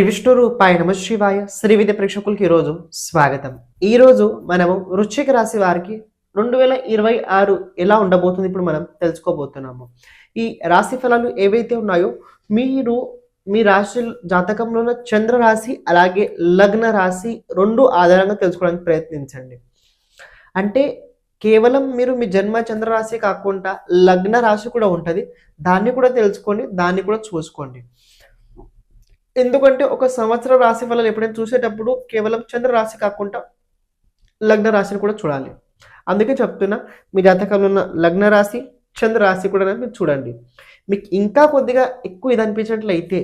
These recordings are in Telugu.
శ్రీ విష్ణు రూపాయ నమ శివాయ. శ్రీ విద్య ప్రేక్షకులకి ఈరోజు స్వాగతం. ఈరోజు మనము వృశ్చిక రాశి వారికి రెండు వేల ఇరవై ఆరు ఎలా ఉండబోతుంది ఇప్పుడు మనం తెలుసుకోబోతున్నాము. ఈ రాశి ఫలాలు ఏవైతే ఉన్నాయో మీరు మీ రాశి జాతకంలో చంద్ర రాశి అలాగే లగ్న రాశి రెండు ఆధారంగా తెలుసుకోవడానికి ప్రయత్నించండి. అంటే కేవలం మీరు మీ జన్మ చంద్ర రాశి కాకుండా లగ్న రాశి కూడా ఉంటుంది. దాన్ని కూడా తెలుసుకోండి దాన్ని కూడా చూసుకోండి. ఎందుకంటే ఒక సంవత్సర రాశి ఫలాలు ఎప్పుడైనా చూసేటప్పుడు కేవలం చంద్ర రాశి కాకుండా లగ్న రాశిని కూడా చూడాలి. అందుకే చెప్తున్నా మీ జాతకంలో ఉన్న లగ్న రాశి చంద్ర రాశి కూడా మీరు చూడండి. మీకు ఇంకా కొద్దిగా ఎక్కువ ఇది అనిపించినట్లయితే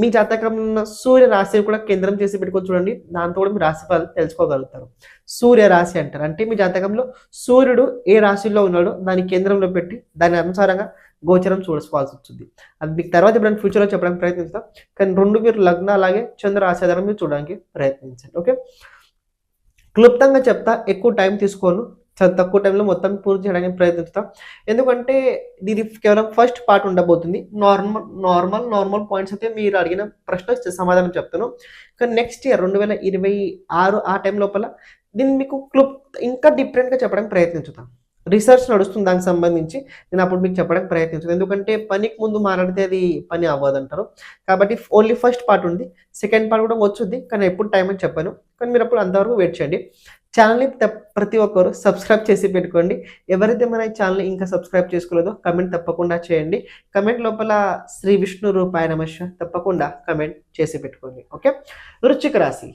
మీ జాతకం ఉన్న సూర్య రాశిని కూడా కేంద్రం చేసి పెట్టుకొని చూడండి. దాంతో కూడా మీ రాశి ఫలాలు తెలుసుకోగలుగుతారు. సూర్య రాశి అంటారు. అంటే మీ జాతకంలో సూర్యుడు ఏ రాశిలో ఉన్నాడో దాని కేంద్రంలో పెట్టి దాని అనుసారంగా గోచరం చూసుకోవాల్సి వచ్చింది అది మీకు తర్వాత ఎప్పుడైనా ఫ్యూచర్లో చెప్పడానికి ప్రయత్నిస్తాం. కానీ రెండు మీరు లగ్న అలాగే చంద్ర రాశి ఆధారం మీరు చూడడానికి ప్రయత్నించండి. ఓకే? క్లుప్తంగా చెప్తా ఎక్కువ టైం తీసుకోను. చాలా తక్కువ టైంలో మొత్తం పూర్తి చేయడానికి ప్రయత్నిస్తాం. ఎందుకంటే ఇది కేవలం ఫస్ట్ పార్ట్ ఉండబోతుంది. నార్మల్ నార్మల్ నార్మల్ పాయింట్స్ అయితే మీరు అడిగిన ప్రశ్న సమాధానం చెప్తాను. కానీ నెక్స్ట్ ఇయర్ రెండు వేల ఇరవై ఆరు ఆ టైం లోపల దీన్ని మీకు క్లుప్ ఇంకా డిఫరెంట్గా చెప్పడానికి ప్రయత్నించుతాం. రీసెర్చ్ నడుస్తుంది దానికి సంబంధించి. నేను అప్పుడు మీకు చెప్పడానికి ప్రయత్నించాను ఎందుకంటే పనికి ముందు మాట్లాడితే అది పని అవ్వదు అంటారు కాబట్టి ఓన్లీ ఫస్ట్ పార్ట్ ఉంది. సెకండ్ పార్ట్ కూడా వచ్చుద్ది. కానీ ఎప్పుడు టైం అని చెప్పాను. కానీ మీరు అప్పుడు అంతవరకు వెయిట్ చేయండి. ఛానల్ని ప్రతి ఒక్కరు సబ్స్క్రైబ్ చేసి పెట్టుకోండి. ఎవరైతే మన ఛానల్ ఇంకా సబ్స్క్రైబ్ చేసుకోలేదో కమెంట్ తప్పకుండా చేయండి. కమెంట్ లోపల శ్రీ విష్ణు రూపాయ నమశ తప్పకుండా కమెంట్ చేసి పెట్టుకోండి. ఓకే? వృశ్చిక రాశి.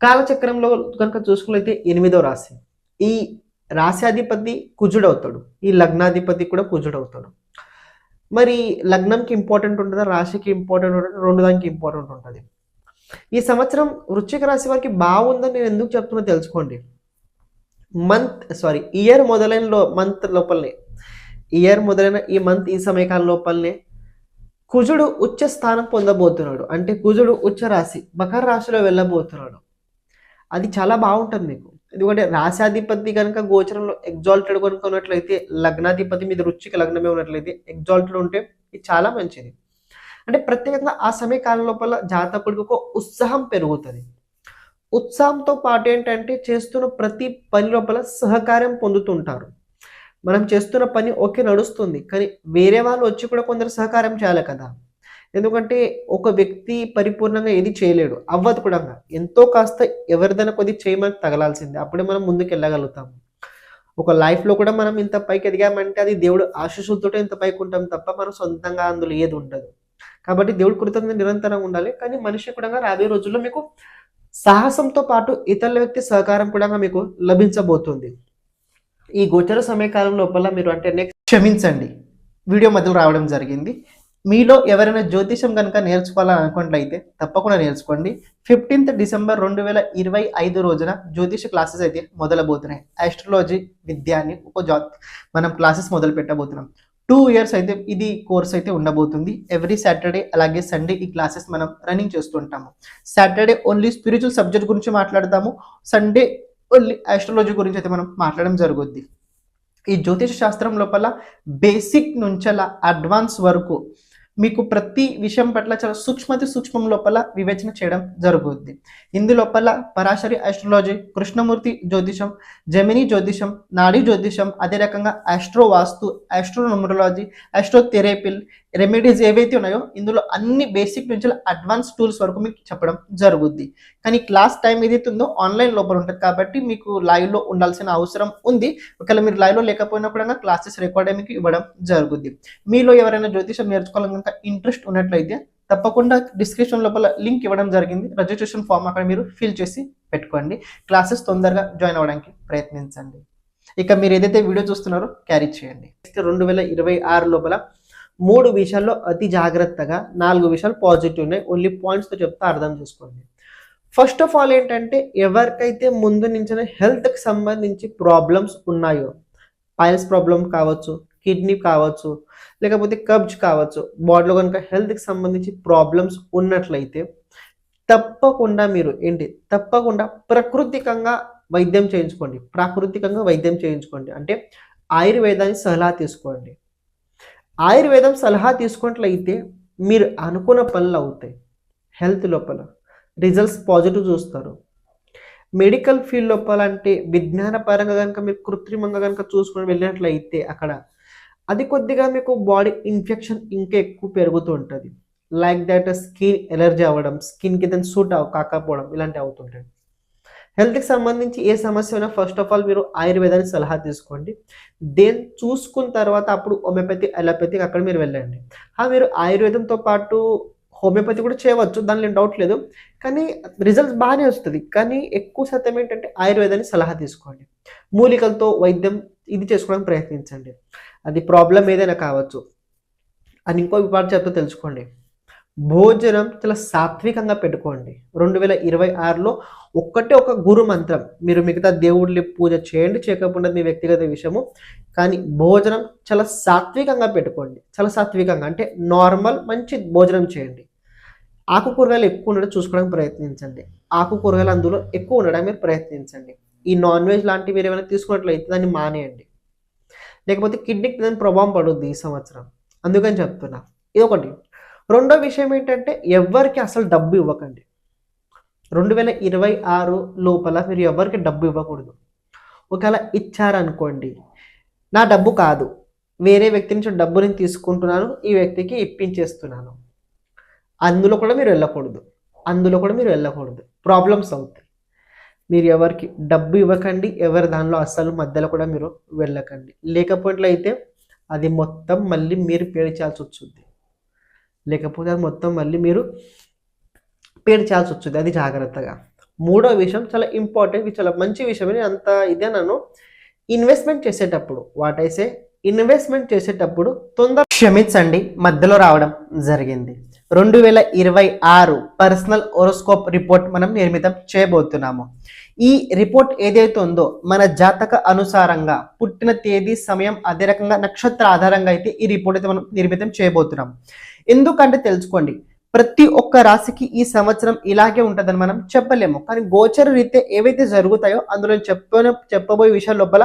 కాలచక్రంలో కనుక చూసుకున్నైతే ఎనిమిదో రాశి. ఈ రాశాధిపతి కుజుడవుతాడు. ఈ లగ్నాధిపతి కూడా కుజుడవుతాడు. మరి లగ్నంకి ఇంపార్టెంట్ ఉంటుందా? రాశికి ఇంపార్టెంట్ ఉంటుంది? రెండు దానికి ఇంపార్టెంట్ ఉంటుంది. ఈ సంవత్సరం వృశ్చిక రాశి వారికి బాగుందని నేను ఎందుకు చెప్తున్నా తెలుసుకోండి. మంత్ సారీ ఇయర్ మొదలైన లో మంత్ లోపలనే. ఇయర్ మొదలైన ఈ మంత్ ఈ సమయకాలం లోపలనే కుజుడు ఉచ్చ స్థానం పొందబోతున్నాడు. అంటే కుజుడు ఉచ్చ రాశి మకర రాశిలో వెళ్ళబోతున్నాడు. అది చాలా బాగుంటుంది మీకు. ఎందుకంటే రాశాధిపతి కనుక గోచరంలో ఎగ్జాల్టెడ్ కనుక ఉన్నట్లయితే లగ్నాధిపతి మీద రుచికి లగ్నమే ఉన్నట్లయితే ఎగ్జాల్టెడ్ ఉంటే ఇది చాలా మంచిది. అంటే ప్రత్యేకంగా ఆ సమయకాలం లోపల జాతకుడికి ఒక ఉత్సాహం పెరుగుతుంది. ఉత్సాహంతో పాటు ఏంటంటే చేస్తున్న ప్రతి పని లోపల సహకారం పొందుతుంటారు. మనం చేస్తున్న పని ఓకే నడుస్తుంది కానీ వేరే వాళ్ళు వచ్చి కూడా కొందరు సహకారం చేయాలి కదా. ఎందుకంటే ఒక వ్యక్తి పరిపూర్ణంగా ఏది చేయలేడు అవ్వదు కూడా. ఎంతో కాస్త ఎవరిదైనా కొద్ది చేయమని తగలాల్సిందే. అప్పుడే మనం ముందుకు వెళ్ళగలుగుతాము ఒక లైఫ్లో కూడా మనం ఇంత పైకి ఎదిగామంటే అది దేవుడు ఆశీస్సులతో ఇంత పైకి ఉంటాం తప్ప మనం సొంతంగా అందులో ఏది ఉండదు. కాబట్టి దేవుడు కృతజ్ఞత నిరంతరంగా ఉండాలి. కానీ మనిషి కూడా రాబోయే రోజుల్లో మీకు సాహసంతో పాటు ఇతరుల వ్యక్తి సహకారం కూడా మీకు లభించబోతుంది. ఈ గోచర సమయకాలం లోపల మీరు అంటే నెక్స్ట్ క్షమించండి. వీడియో మధ్యలో రావడం జరిగింది. మీలో ఎవరైనా జ్యోతిషం కనుక నేర్చుకోవాలనుకున్నట్లయితే తప్పకుండా నేర్చుకోండి. ఫిఫ్టీన్త్ డిసెంబర్ రెండు వేల ఇరవై ఐదు రోజున జ్యోతిష క్లాసెస్ అయితే మొదలబోతున్నాయి. ఆస్ట్రాలజీ విద్యాన్ని అని ఒక మనం క్లాసెస్ మొదలు పెట్టబోతున్నాం టూ ఇయర్స్ అయితే ఇది కోర్స్ అయితే ఉండబోతుంది. ఎవ్రీ సాటర్డే అలాగే సండే ఈ క్లాసెస్ మనం రన్నింగ్ చేస్తుంటాము. సాటర్డే ఓన్లీ స్పిరిచువల్ సబ్జెక్ట్ గురించి మాట్లాడతాము సండే ఓన్లీ ఆస్ట్రాలజీ గురించి అయితే మనం మాట్లాడడం జరుగుద్ది. ఈ జ్యోతిష శాస్త్రం లోపల బేసిక్ నుంచల అడ్వాన్స్ వరకు మీకు ప్రతి విషయం పట్ల చాలా సూక్ష్మతి సూక్ష్మం లోపల వివేచన చేయడం జరుగుద్ది. ఇందులోపల పరాశరి ఆస్ట్రాలజీ కృష్ణమూర్తి జ్యోతిషం జమిని జ్యోతిషం నాడీ జ్యోతిషం అదే రకంగా ఆస్ట్రో వాస్తు ఆస్ట్రోనమరాలజీ ఆస్ట్రో థెరపిల్ రెమెడీస్ ఏవైతే ఉన్నాయో ఇందులో అన్ని బేసిక్ నుంచి అడ్వాన్స్ టూల్స్ వరకు మీకు చెప్పడం జరుగుద్ది. కానీ క్లాస్ టైం ఏదైతే ఉందో ఆన్లైన్ లోపల ఉంటుంది కాబట్టి మీకు లైవ్లో ఉండాల్సిన అవసరం ఉంది. ఒకవేళ మీరు లైవ్లో లేకపోయినా కూడా క్లాసెస్ రికార్డ్ మీకు ఇవ్వడం జరుగుద్ది. మీలో ఎవరైనా జ్యోతిషం నేర్చుకోవాలని కనుక ఇంట్రెస్ట్ ఉన్నట్లయితే తప్పకుండా డిస్క్రిప్షన్ లోపల లింక్ ఇవ్వడం జరిగింది. రిజిస్ట్రేషన్ ఫామ్ అక్కడ మీరు ఫిల్ చేసి పెట్టుకోండి. క్లాసెస్ తొందరగా జాయిన్ అవ్వడానికి ప్రయత్నించండి. ఇక మీరు ఏదైతే వీడియో చూస్తున్నారో క్యారీ చేయండి. నెక్స్ట్ రెండు వేల ఇరవై ఆరు లోపల మూడు విషయాల్లో అతి జాగ్రత్తగా నాలుగు విషయాలు పాజిటివ్ ఉన్నాయి. ఓన్లీ పాయింట్స్తో చెప్తే అర్థం చేసుకోండి. ఫస్ట్ ఆఫ్ ఆల్ ఏంటంటే ఎవరికైతే ముందు నుంచి హెల్త్కి సంబంధించి ప్రాబ్లమ్స్ ఉన్నాయో పైల్స్ ప్రాబ్లం కావచ్చు కిడ్నీ కావచ్చు లేకపోతే కబ్జ్ కావచ్చు బాడీలో కనుక హెల్త్కి సంబంధించి ప్రాబ్లమ్స్ ఉన్నట్లయితే తప్పకుండా మీరు ఏంటి తప్పకుండా ప్రకృతికంగా వైద్యం చేయించుకోండి. ప్రాకృతికంగా వైద్యం చేయించుకోండి. అంటే ఆయుర్వేదాన్ని సలహా తీసుకోండి. ఆయుర్వేదం సలహా తీసుకున్నట్లయితే మీరు అనుకున్న పనులు అవుతాయి. హెల్త్ లోపల రిజల్ట్స్ పాజిటివ్ చూస్తారు. మెడికల్ ఫీల్డ్ లోపల అంటే విజ్ఞాన పరంగా కనుక మీరు కృత్రిమంగా కనుక చూసుకొని వెళ్ళినట్లయితే అక్కడ అది కొద్దిగా మీకు బాడీ ఇన్ఫెక్షన్ ఇంకా ఎక్కువ పెరుగుతూ ఉంటుంది. లైక్ దట్ స్కిన్ ఎలర్జీ అవ్వడం స్కిన్కి దాన్ని సూట్ అవ కాకపోవడం ఇలాంటివి అవుతుంటాయి. హెల్త్కి సంబంధించి ఏ సమస్య అయినా ఫస్ట్ ఆఫ్ ఆల్ మీరు ఆయుర్వేదాన్ని సలహా తీసుకోండి. దేని చూసుకున్న తర్వాత అప్పుడు హోమియోపతి అలోపతి అక్కడ మీరు వెళ్ళండి. ఆ మీరు ఆయుర్వేదంతో పాటు హోమియోపతి కూడా చేయవచ్చు దానిలో డౌట్ లేదు. కానీ రిజల్ట్స్ బాగానే వస్తుంది. కానీ ఎక్కువ శాతం ఏంటంటే ఆయుర్వేదాన్ని సలహా తీసుకోండి. మూలికలతో వైద్యం ఇది చేసుకోవడానికి ప్రయత్నించండి. అది ప్రాబ్లం ఏదైనా కావచ్చు. అని ఇంకో విపాటు చెప్తే తెలుసుకోండి. భోజనం చాలా సాత్వికంగా పెట్టుకోండి. రెండు వేల ఇరవై ఆరులో ఒక్కటే ఒక గురు మంత్రం మీరు మిగతా దేవుళ్ళని పూజ చేయండి చేయకపోతే మీ వ్యక్తిగత విషయము. కానీ భోజనం చాలా సాత్వికంగా పెట్టుకోండి. చాలా సాత్వికంగా అంటే నార్మల్ మంచి భోజనం చేయండి. ఆకుకూరగాయలు ఎక్కువ ఉండడం చూసుకోవడానికి ప్రయత్నించండి. ఆకుకూరగాయలు అందులో ఎక్కువ ఉండడానికి మీరు ప్రయత్నించండి. ఈ నాన్ వెజ్ లాంటివి మీరు ఏమైనా తీసుకున్నట్లయితే దాన్ని మానేయండి. లేకపోతే కిడ్నీకి దాని ప్రభావం పడుద్ది ఈ సంవత్సరం. అందుకని చెప్తున్నా. ఇది ఒకటి రెండో విషయం ఏంటంటే ఎవరికి అసలు డబ్బు ఇవ్వకండి. రెండు వేల ఇరవై ఆరు లోపల మీరు ఎవరికి డబ్బు ఇవ్వకూడదు. ఒకవేళ ఇచ్చారనుకోండి నా డబ్బు కాదు వేరే వ్యక్తి నుంచి డబ్బు నేను తీసుకుంటున్నాను ఈ వ్యక్తికి ఇప్పించేస్తున్నాను. అందులో కూడా మీరు వెళ్ళకూడదు. అందులో కూడా మీరు వెళ్ళకూడదు. ప్రాబ్లమ్స్ అవుతాయి. మీరు ఎవరికి డబ్బు ఇవ్వకండి ఎవరి దానిలో అస్సలు మధ్యలో కూడా మీరు వెళ్ళకండి. లేకపోయినట్లయితే అది మొత్తం మళ్ళీ మీరు పేర్చాల్సి వచ్చింది లేకపోతే అది మొత్తం మళ్ళీ మీరు పేర్చాల్సి వచ్చింది అది జాగ్రత్తగా. మూడో విషయం చాలా ఇంపార్టెంట్ చాలా మంచి విషయం అంత ఇదే నన్ను ఇన్వెస్ట్మెంట్ చేసేటప్పుడు వాట్ ఐసే ఇన్వెస్ట్మెంట్ చేసేటప్పుడు తొందర క్షమించండి మధ్యలో రావడం జరిగింది. రెండు వేల ఇరవై ఆరు పర్సనల్ ఓరోస్కోప్ రిపోర్ట్ మనం నిర్మితం చేయబోతున్నాము. ఈ రిపోర్ట్ ఏదైతే ఉందో మన జాతక అనుసారంగా పుట్టిన తేదీ సమయం అదే రకంగా నక్షత్ర ఆధారంగా అయితే ఈ రిపోర్ట్ అయితే మనం నిర్మితం చేయబోతున్నాం. ఎందుకంటే తెలుసుకోండి ప్రతి ఒక్క రాశికి ఈ సంవత్సరం ఇలాగే ఉంటుందని మనం చెప్పలేము. కానీ గోచర రీత్యా ఏవైతే జరుగుతాయో అందులో చెప్ప చెప్పబోయే విషయాల లోపల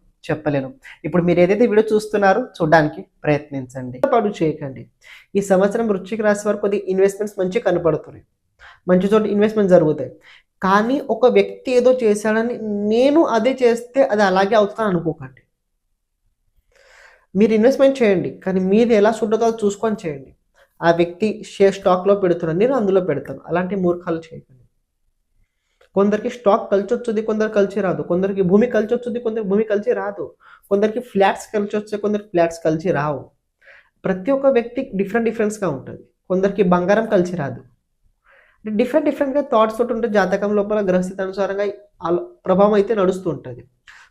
చెప్పలేను. ఇప్పుడు మీరు ఏదైతే వీడియో చూస్తున్నారో చూడడానికి ప్రయత్నించండి. పాటు చేయకండి. ఈ సంవత్సరం వృశ్చిక రాశి వారు కొద్ది ఇన్వెస్ట్మెంట్స్ మంచిగా కనపడుతున్నాయి. మంచి చోట ఇన్వెస్ట్మెంట్ జరుగుతాయి. కానీ ఒక వ్యక్తి ఏదో చేశాడని నేను అదే చేస్తే అది అలాగే అవుతుందని అనుకోకండి. మీరు ఇన్వెస్ట్మెంట్ చేయండి. కానీ మీది ఎలా చూడదో చూసుకొని చేయండి. ఆ వ్యక్తి షేర్ స్టాక్లో పెడుతున్నాను నేను అందులో పెడతాను. అలాంటి మూర్ఖాలు చేయకండి. కొందరికి స్టాక్ కలిసి వస్తుంది కొందరు కలిసి రాదు. కొందరికి భూమి కలిసి వస్తుంది కొందరికి భూమి కలిసి రాదు. కొందరికి ఫ్లాట్స్ కలిసి వస్తే కొందరికి ఫ్లాట్స్ కలిసి రావు. ప్రతి ఒక్క వ్యక్తి డిఫరెంట్ డిఫరెన్స్గా ఉంటుంది. కొందరికి బంగారం కలిసి రాదు. అంటే డిఫరెంట్ డిఫరెంట్గా థాట్స్ తోటి ఉంటే జాతకం లోపల గ్రహస్థిత అనుసారంగా ప్రభావం అయితే నడుస్తూ ఉంటుంది.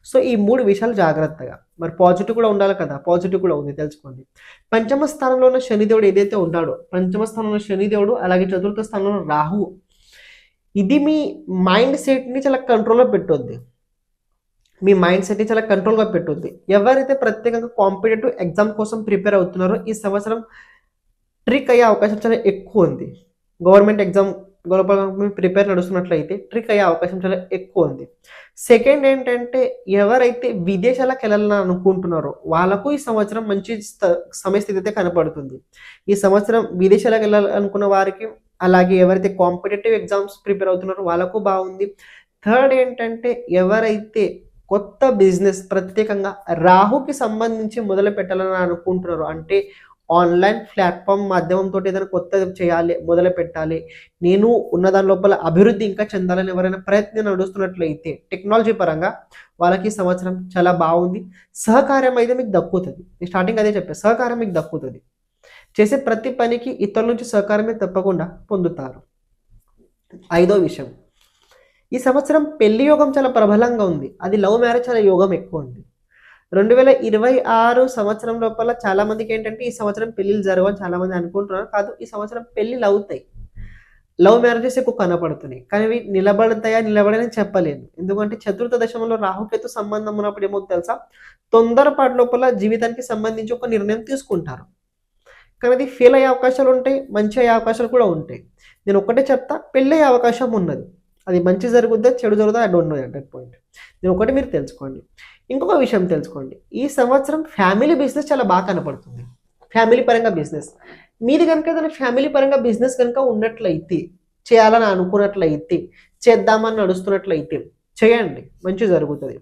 సో ఈ మూడు విషయాలు జాగ్రత్తగా. మరి పాజిటివ్ కూడా ఉండాలి కదా. పాజిటివ్ కూడా ఉంది. తెలుసుకోండి. పంచమ స్థానంలో ఉన్న శనిదేవుడు ఏదైతే ఉన్నాడో పంచమ స్థానంలో ఉన్న శనిదేవుడు అలాగే చతుర్థ స్థానంలో ఉన్న రాహువు ఇది మీ మైండ్ సెట్ని చాలా కంట్రోల్లో పెట్టొద్ది. మీ మైండ్ సెట్ని చాలా కంట్రోల్గా పెట్టుద్ది. ఎవరైతే ప్రత్యేకంగా కాంపిటేటివ్ ఎగ్జామ్ కోసం ప్రిపేర్ అవుతున్నారో ఈ సంవత్సరం ట్రిక్ అయ్యే అవకాశం చాలా ఎక్కువ ఉంది. గవర్నమెంట్ ఎగ్జామ్ గవర్నమెంట్ ప్రిపేర్ నడుస్తున్నట్లయితే ట్రిక్ అయ్యే అవకాశం చాలా ఎక్కువ ఉంది. సెకండ్ ఏంటంటే ఎవరైతే విదేశాలకు వెళ్ళాలని అనుకుంటున్నారో వాళ్ళకు ఈ సంవత్సరం మంచి సమయస్థితి అయితే కనపడుతుంది. ఈ సంవత్సరం విదేశాలకు వెళ్ళాలనుకున్న వారికి అలాగే ఎవరైతే కాంపిటేటివ్ ఎగ్జామ్స్ ప్రిపేర్ అవుతున్నారో వాళ్ళకు బాగుంది. థర్డ్ ఏంటంటే ఎవరైతే కొత్త బిజినెస్ ప్రత్యేకంగా రాహుకి సంబంధించి మొదలు పెట్టాలని అనుకుంటున్నారు అంటే ఆన్లైన్ ప్లాట్ఫామ్ మాధ్యమంతో ఏదైనా కొత్తది చేయాలి మొదలు పెట్టాలి నేను ఉన్న దాని లోపల అభివృద్ధి ఇంకా చెందాలని ఎవరైనా ప్రయత్నం నడుస్తున్నట్లయితే టెక్నాలజీ పరంగా వాళ్ళకి సంవత్సరం చాలా బాగుంది. సహకారం అయితే మీకు దక్కుతుంది. స్టార్టింగ్ అదే చెప్పాను సహకారం మీకు దక్కుతుంది. చేసే ప్రతి పనికి ఇతరుల నుంచి సహకారమే తప్పకుండా పొందుతారు. ఐదో విషయం. ఈ సంవత్సరం పెళ్ళి యోగం చాలా ప్రబలంగా ఉంది. అది లవ్ మ్యారేజ్ చాలా యోగం ఎక్కువ ఉంది. రెండు వేల ఇరవై ఆరు సంవత్సరం లోపల చాలా మందికి ఏంటంటే ఈ సంవత్సరం పెళ్ళిళ్ళు జరగవని చాలా మంది అనుకుంటున్నారు. కాదు ఈ సంవత్సరం పెళ్ళిళ్ళు అవుతాయి. లవ్ మ్యారేజెస్ ఎక్కువ కనపడుతున్నాయి. కానీ నిలబడతాయా నిలబడని చెప్పలేను. ఎందుకంటే చతుర్థ దశమంలో రాహుకేతు సంబంధం ఉన్నప్పుడు ఏమో తెలుసా? తొందరపాటు లోపల జీవితానికి సంబంధించి ఒక నిర్ణయం తీసుకుంటారు. కానీ అది ఫెయిల్ అయ్యే అవకాశాలు ఉంటాయి మంచి అయ్యే అవకాశాలు కూడా ఉంటాయి. నేను ఒకటే చెప్తా పెళ్ళి అయ్యే అవకాశం ఉన్నది. అది మంచి జరుగుద్దా చెడు జరుగుదా I don't know at that point నేను ఒకటి మీరు తెలుసుకోండి. ఇంకొక విషయం తెలుసుకోండి. ఈ సంవత్సరం ఫ్యామిలీ బిజినెస్ చాలా బాగా కనపడుతుంది. ఫ్యామిలీ పరంగా బిజినెస్. మీది కనుక ఏదైనా ఫ్యామిలీ పరంగా బిజినెస్ కనుక ఉన్నట్లయితే చేయాలని అనుకున్నట్లయితే చేద్దామని నడుస్తున్నట్లయితే చేయండి. మంచి జరుగుతుంది.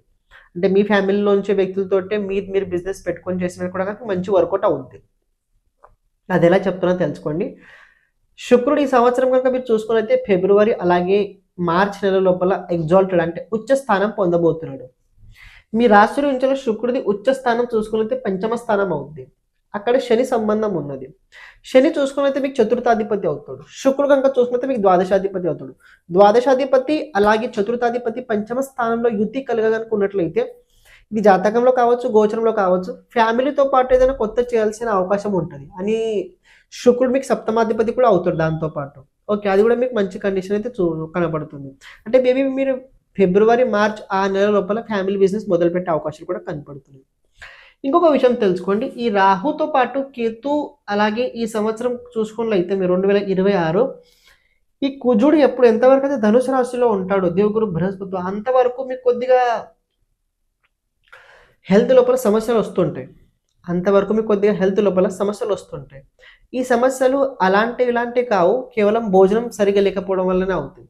అంటే మీ ఫ్యామిలీలోంచి వ్యక్తులతోటే మీరు మీరు బిజినెస్ పెట్టుకొని చేసినట్టు కూడా కనుక మంచి వర్కౌట్ అవుతుంది అది ఎలా చెప్తున్నా తెలుసుకోండి. శుక్రుడు ఈ సంవత్సరం కనుక మీరు చూసుకున్నైతే ఫిబ్రవరి అలాగే మార్చ్ నెల లోపల ఎగ్జాల్టెడ్ అంటే ఉచ్చ స్థానం పొందబోతున్నాడు. మీ రాశి నుంచి శుక్రుడి ఉచ్చ స్థానం చూసుకున్నైతే పంచమ స్థానం అవుద్ది. అక్కడ శని సంబంధం ఉన్నది. శని చూసుకున్నైతే మీకు చతుర్థాధిపతి అవుతాడు. శుక్రుడు కనుక చూసుకున్నైతే మీకు ద్వాదశాధిపతి అవుతాడు. ద్వాదశాధిపతి అలాగే చతుర్థాధిపతి పంచమ స్థానంలో యుద్ధి కలగనుకున్నట్లయితే ఇది జాతకంలో కావచ్చు గోచరంలో కావచ్చు ఫ్యామిలీతో పాటు ఏదైనా కొత్త చేయాల్సిన అవకాశం ఉంటుంది. అని శుక్రుడు మీకు సప్తమాధిపతి కూడా అవుతాడు దాంతో పాటు. ఓకే అది కూడా మీకు మంచి కండిషన్ అయితే చూ కనబడుతుంది. అంటే మేబీ మీరు ఫిబ్రవరి మార్చ్ ఆ నెల లోపల ఫ్యామిలీ బిజినెస్ మొదలుపెట్టే అవకాశాలు కూడా కనపడుతున్నాయి ఇంకొక విషయం తెలుసుకోండి. ఈ రాహుతో పాటు కేతు అలాగే ఈ సంవత్సరం చూసుకున్నట్లయితే మీరు రెండు వేల ఇరవై ఆరు ఈ కుజుడు ఎప్పుడు ఎంతవరకు అయితే ధనుసు రాశిలో ఉంటాడో దేవుగురు బృహస్పతి అంతవరకు మీకు కొద్దిగా హెల్త్ లోపల సమస్యలు వస్తుంటాయి. అంతవరకు మీకు కొద్దిగా హెల్త్ లోపల సమస్యలు వస్తుంటాయి. ఈ సమస్యలు అలాంటివి ఇలాంటివి కావు. కేవలం భోజనం సరిగా లేకపోవడం వల్లనే అవుతుంది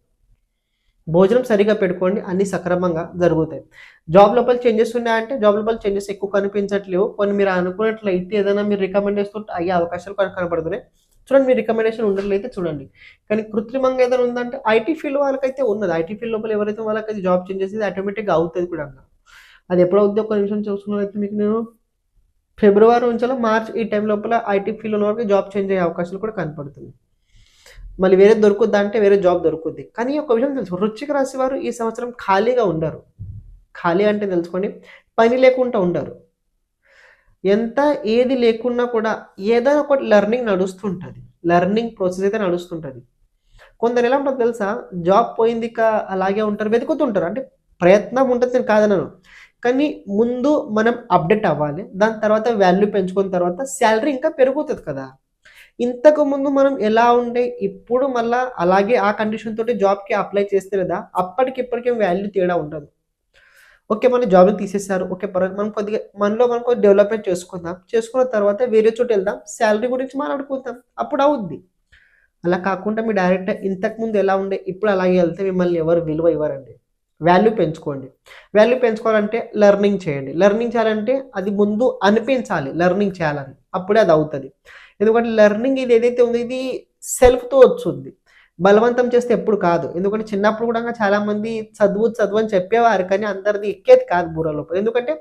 భోజనం సరిగా పెట్టుకోండి. అన్ని సక్రమంగా జరుగుతాయి. జాబ్ లోపల చేంజెస్ ఉన్నాయంటే జాబ్ లోపల చేంజెస్ ఎక్కువ కనిపించట్లేవు. కొన్ని మీరు అనుకున్నట్లయితే ఏదైనా మీరు రికమెండ్ చేస్తుంటే అయ్యే అవకాశాలు కొన్ని కనపడుతున్నాయి చూడండి మీ రికమెండేషన్ ఉండట్లయితే చూడండి. కానీ కృత్రిమంగా ఏదైనా ఉందంటే ఐటీ ఫీల్డ్ వాళ్ళకైతే ఉన్నది. ఐటీ ఫీల్డ్ లోపల ఎవరైతే వాళ్ళకైతే జాబ్ చేంజ్ చేసేది ఆటోమేటిక్గా అవుతుంది కూడా అది ఎప్పుడు అవుద్ది ఒక నిమిషం చూసుకున్నట్లయితే మీకు నేను. ఫిబ్రవరి నుంచి మార్చ్ ఈ టైం లోపల ఐటీ ఫీల్డ్ ఉన్న వరకు జాబ్ చేంజ్ అయ్యే అవకాశాలు కూడా కనపడుతుంది మళ్ళీ వేరే దొరుకుద్దా అంటే వేరే జాబ్ దొరుకుద్ది. కానీ ఒక విషయం తెలుసు వృచ్చిక రాశి వారు ఈ సంవత్సరం ఖాళీగా ఉండరు. ఖాళీ అంటే తెలుసుకోండి పని లేకుండా ఉండరు. ఎంత ఏది లేకున్నా కూడా ఏదైనా ఒకటి లెర్నింగ్ నడుస్తుంటుంది లెర్నింగ్ ప్రాసెస్ అయితే నడుస్తుంటుంది కొందరు ఎలా ఉంటుంది తెలుసా? జాబ్ పోయింది ఇక అలాగే ఉంటారు వెతుకుతుంటారు అంటే ప్రయత్నం ఉంటుంది నేను కాదనను. కానీ ముందు మనం అప్డేట్ అవ్వాలి. దాని తర్వాత వాల్యూ పెంచుకున్న తర్వాత శాలరీ ఇంకా పెరుగుతుంది కదా. ఇంతకు ముందు మనం ఎలా ఉండే ఇప్పుడు మళ్ళా అలాగే ఆ కండిషన్ తోటి జాబ్కి అప్లై చేస్తే లేదా అప్పటికిప్పటికే వాల్యూ తేడా ఉండదు. ఓకే మన జాబ్ని తీసేశారు. ఓకే పర్వాలేదు మనం కొద్దిగా మనలో మనం కొద్దిగా డెవలప్మెంట్ చేసుకుందాం. చేసుకున్న తర్వాత వేరే చోటు వెళ్దాం. శాలరీ గురించి మాట్లాడుకుందాం. అప్పుడు అవుద్ది. అలా కాకుండా మీ డైరెక్ట్ ఇంతకు ముందు ఎలా ఉండే ఇప్పుడు అలాగే వెళ్తే మిమ్మల్ని ఎవరు విలువ ఇవ్వరండి. వాల్యూ పెంచుకోండి. వాల్యూ పెంచుకోవాలంటే లెర్నింగ్ చేయండి. లెర్నింగ్ చేయాలంటే అది ముందు అనిపించాలి లెర్నింగ్ చేయాలని. అప్పుడే అది అవుతుంది. ఎందుకంటే లెర్నింగ్ ఇది ఏదైతే ఉందో ఇది సెల్ఫ్తో వచ్చుద్ది బలవంతం చేస్తే ఎప్పుడు కాదు. ఎందుకంటే చిన్నప్పుడు కూడా చాలామంది చదువు చదువు అని చెప్పేవారు కానీ అందరిది ఎక్కేది కాదు బూర లోపల ఎందుకంటే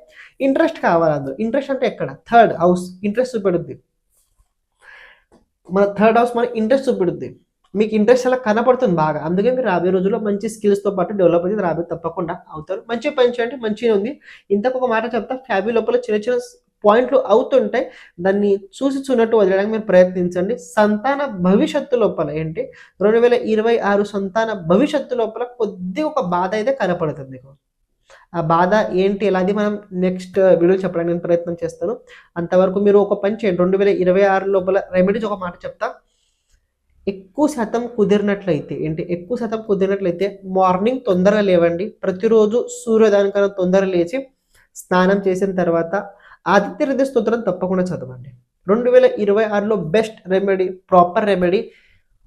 ఇంట్రెస్ట్ కావాలి అందులో. ఇంట్రెస్ట్ అంటే ఎక్కడ? Third house. ఇంట్రెస్ట్ చూపెడుద్ది. మన థర్డ్ హౌస్ మన ఇంట్రెస్ట్ చూపెడుద్ది. మీకు ఇంట్రెస్ట్ అలా కనపడుతుంది బాగా. అందుకే మీరు రాబోయే రోజుల్లో మంచి స్కిల్స్తో పాటు డెవలప్ అయితే రాబోయే తప్పకుండా అవుతారు. మంచి పని చేయండి మంచిగా ఉంది. ఇంతకు ఒక మాట చెప్తా ఫ్యాబీ లోపల చిన్న చిన్న పాయింట్లు అవుతుంటాయి. దాన్ని చూసి చూనట్టు వదిలేయడానికి మీరు ప్రయత్నించండి. సంతాన భవిష్యత్తు లోపల ఏంటి? రెండు వేల ఇరవై ఆరు సంతాన భవిష్యత్తు లోపల కొద్ది ఒక బాధ అయితే కనపడుతుంది మీకు. ఆ బాధ ఏంటి? ఎలా మనం నెక్స్ట్ వీడియో చెప్పడానికి నేను ప్రయత్నం చేస్తాను. అంతవరకు మీరు ఒక పని చేయండి. రెండు వేల ఇరవై ఆరు లోపల రెమెడీస్ ఒక మాట చెప్తా. ఎక్కువ శాతం కుదిరినట్లయితే ఏంటి ఎక్కువ శాతం కుదిరినట్లయితే మార్నింగ్ తొందరగా లేవండి. ప్రతిరోజు సూర్యోదయానికన్నా తొందరగా లేచి స్నానం చేసిన తర్వాత ఆదిత్య హృదయ స్తోత్రం తప్పకుండా చదవండి. రెండు వేల ఇరవై ఆరులో బెస్ట్ రెమెడీ ప్రాపర్ రెమెడీ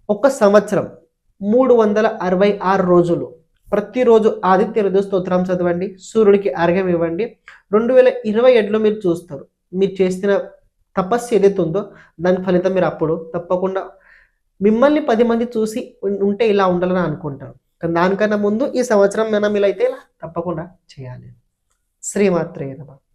ఒక సంవత్సరం మూడు వందల అరవై ఆరు రోజులు. ప్రతిరోజు ఆదిత్య హృదయ స్తోత్రం చదవండి సూర్యుడికి అర్ఘ్యం ఇవ్వండి. రెండు వేల ఇరవై ఏడులో మీరు చూస్తారు మీరు చేసిన తపస్సు ఏదైతే ఉందో దాని ఫలితం మీరు అప్పుడు తప్పకుండా మిమ్మల్ని పది మంది చూసి ఉం- ఉంటే ఇలా ఉండాలని అనుకుంటారు. కానీ దానికన్నా ముందు ఈ సంవత్సరం మనం ఇలా అయితే ఇలా తప్పకుండా చేయాలి. శ్రీమాత్రే నమః.